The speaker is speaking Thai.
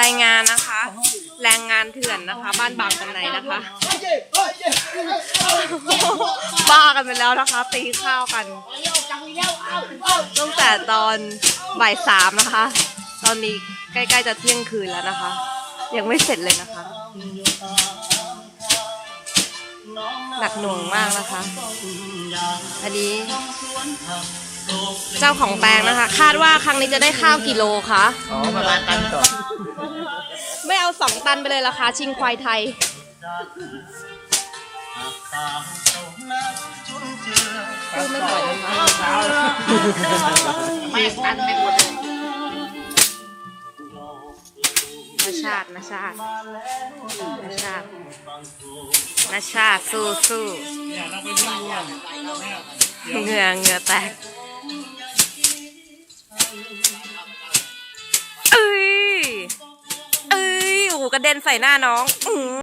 รายงานนะคะ แรงงานเถื่อนนะคะ บ้านบางกำไหนนะคะ บ้ากันไปแล้วนะคะ ตีข้าวกัน ตั้งแต่ตอนบ่ายสามนะคะ ตอนนี้ใกล้ๆจะเที่ยงคืนแล้วนะคะ ยังไม่เสร็จเลยนะคะ หนักหน่วงมากนะคะ อันนี้เจ้าของแปลงนะคะ คาดว่าครั้งนี้จะได้ข้าวกี่โลคะ อ๋อประมาณตันสอ ไม่เอาสองตันไปเลยราคาชิงควายไทยพูดไม่ไหวนะคะไม่ตันไม่หมดเลยนาชาตินาชาตินาชาตินาชาติสู้สู้เหงื่อเหงื่อแตก กระเด็นใส่หน้าน้อง